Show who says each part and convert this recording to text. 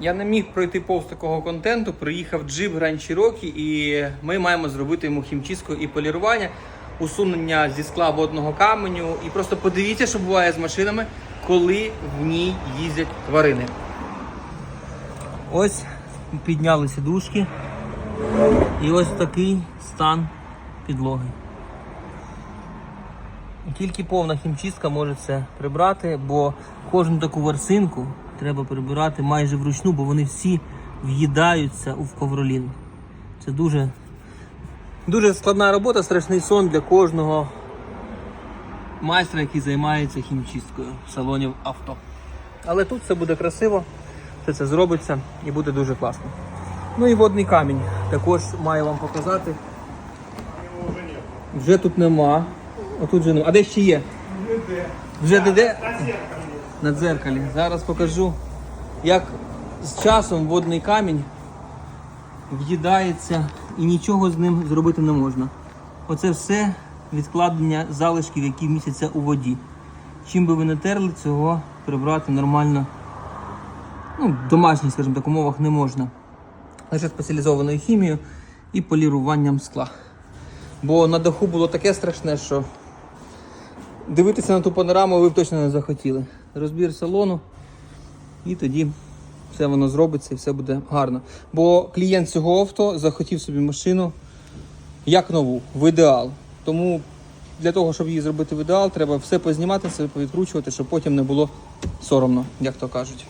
Speaker 1: Я не міг пройти повз такого контенту. Приїхав джип Grand Cherokee і ми маємо зробити йому хімчистку і полірування, усунення зі скла водного каменю. І просто подивіться, що буває з машинами, коли в ній їздять тварини. Ось підняли сідушки. І ось такий стан підлоги. Тільки повна хімчистка може це прибрати, бо кожну таку ворсинку треба прибирати майже вручну, бо вони всі в'їдаються у ковролін. Це дуже, дуже складна робота, страшний сон для кожного майстра, який займається хімчисткою салонів авто. Але тут все буде красиво, все це зробиться і буде дуже класно. Ну і водний камінь також маю вам показати. Вже тут нема. Отут же нема. А де ще є? Вже де де? На дзеркалі. Зараз покажу, як з часом водний камінь в'їдається і нічого з ним зробити не можна. Оце все відкладення залишків, які містяться у воді. Чим би ви не терли, цього прибрати нормально. Ну, домашніх, скажімо так, умовах не можна. Лише спеціалізованою хімією і поліруванням скла. Бо на даху було таке страшне, що дивитися на ту панораму ви б точно не захотіли. Розбір салону, і тоді все воно зробиться і все буде гарно. Бо клієнт цього авто захотів собі машину як нову, в ідеал. Тому для того, щоб її зробити в ідеал, треба все познімати, все повідкручувати, щоб потім не було соромно, як то кажуть.